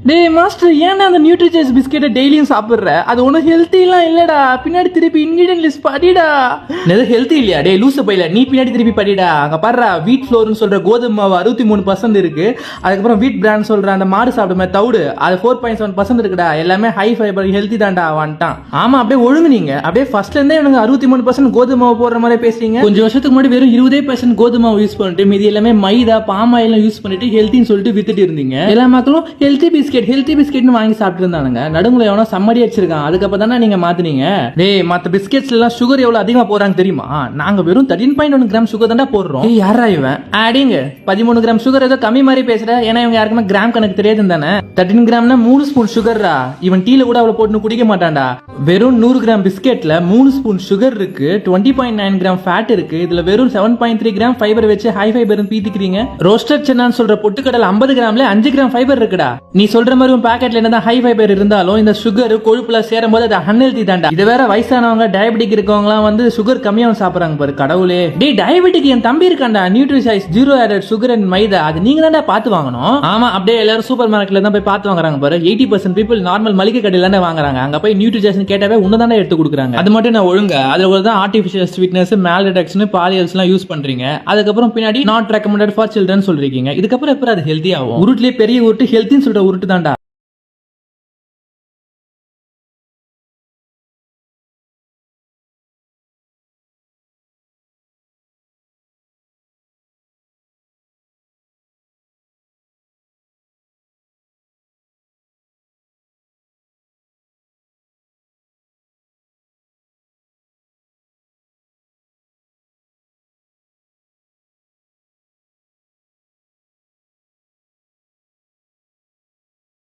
டேய் மாஸ்டர் ஏன்டா அந்த நியூட்ரிச்சர்ஸ் பிஸ்கெட்டை டெய்லியும் சாப்பிடுற? அது ஒன்றும் ஹெல்த்திலாம் இல்லடா. பின்னாடி திருப்பி இன்கிரியன் லிஸ்ட் படிடா. எது ஹெல்த்தி இல்லையா? டேய் லூசு பையில நீ பின்னாடி திருப்பி படிடா. அங்க பாடுறா வீட் ஃப்ளோர்னு சொல்ற கோதுமை மாவு அறுபத்தி மூணு பர்சன்ட் இருக்கு. அதுக்கப்புறம் வீட் பிராண்ட் சொல்ற அந்த மாடு சாப்பிடுமே தவிடு. அது ஃபோர் பாயிண்ட் செவன் பர்சன்ட் இருக்குடா. எல்லாமே ஹை ஃபைபர் ஹெல்த்தி தான்டா வந்துட்டான் ஆமா அப்படியே ஒழுங்கு நீங்க. அப்படியே ஃபர்ஸ்ட்ல இருந்தே எனக்கு அறுபத்தி மூணு பர்சன்ட் கோதுமை மாவு போடுற மாதிரி பேசுறீங்க. கொஞ்சம் வருஷத்துக்கு முன்னாடி வெறும் இருபதே பர்சன்ட் கோதுமை மாவு யூஸ் பண்ணிட்டு மீதி எல்லாமே மைதா பாம் ஆயில் யூஸ் பண்ணிட்டு ஹெல்த்தின்னு சொல்லிட்டு வித்துட்டு இருந்தீங்க. எல்லா மக்களும் ஹெல்த்தி பிஸ்கெட் ஹெல்த்தி பிஸ்கெட்னு வாங்கி சாப்பிட்டு இருந்தானுங்க நடுங்குல எவனோ சம்மடி அடிச்சிருக்கான். அதுக்கப்புறம் தானே நீங்க மாத்துனீங்க? டேய் மத்த பிஸ்கெட்ஸ்ல எல்லாம் சுகர் எவ்வளவு அதிகமா போறாங்க தெரியுமா? நாங்க வெறும் thirteen point one gram sugar தான் போடுறோம். ஏய் யாரா இவன்? அடிங்க பதிமூணு கிராம் சுகர் ஏதோ கம்மி மாதிரி பேசுற. ஏன்னா இவங்க யாருக்குமே கிராம் கணக்கு தெரியாது தானே. தேர்ட்டின் கிராம்னா மூணு ஸ்பூன் சுகர்ரா இவன் டீல கூட அவ்வளவு போட்டு குடிக்க மாட்டான்டா. வெறும் நூறு கிராம் பிஸ்கெட்ல மூணு ஸ்பூன் சுகர் இருக்கு. Twenty point nine gram fat இருக்கு. இதுல வெறும் seven point three gram fibre வச்சு ஹை ஃபைபர் பீத்திக்கிறீங்க. ரோஸ்டர் சென்னான்னு சொல்ற பொட்டுக்கடலை ஐம்பது கிராம்ல அஞ்சு கிராம் ஃபைபர் இருக்குடா. நீ சொல்ற மாதிரி உன் பாக்கெட்ல என்ன ஹை ஃபைபர் இருந்தாலும் இந்த சுகர் கொழுப்புல சேரும் போது அது அன்ஹெல்தி தாண்டா இது வேற வயசானவங்க டயபெட்டிக் இருக்கவங்கலாம் வந்து சுகர் கம்மியாவும் சாப்பிடுறாங்க பாரு கடவுளே. டே டயபெட்டிக் என் தம்பி இருக்காண்டா NutriChoice zero added sugar and maida. அது நீங்க தாண்டா பார்த்து வாங்கணும். ஆமா அப்படியே எல்லாரும் சூப்பர் மார்க்கெட்ல தான் போய் பார்த்து வாங்குறாங்க பாரு. எயிட்டி பர்சன்ட் பீப்புள் நார்மல் மளிகை கடையில தானே வாங்குறாங்க. அங்க போய் நியூட்ரிசைஸ் கேட்டாவே உன்ன தானே எடுத்து கொடுக்குறாங்க. அது மட்டும் நான் ஒழுங்க அதுல ஒரு தான் ஆர்டிஃபிஷியல் ஸ்வீட்னஸ் மேல்ரிடக்ஷன் பாலியல்ஸ் எல்லாம் யூஸ் பண்றீங்க. அதுக்கப்புறம் பின்னாடி நாட் ரெக்கமெண்டட் ஃபார் சில்ட்ரன் சொல்றீங்க இதுக்கப்புறம் எப்படி அது ஹெல்த்தி ஆகும்? உருட்டுலேயே பெரிய உருட்டு ஹெல்த்தின்னு சொல்ற உருட்டு தான்டா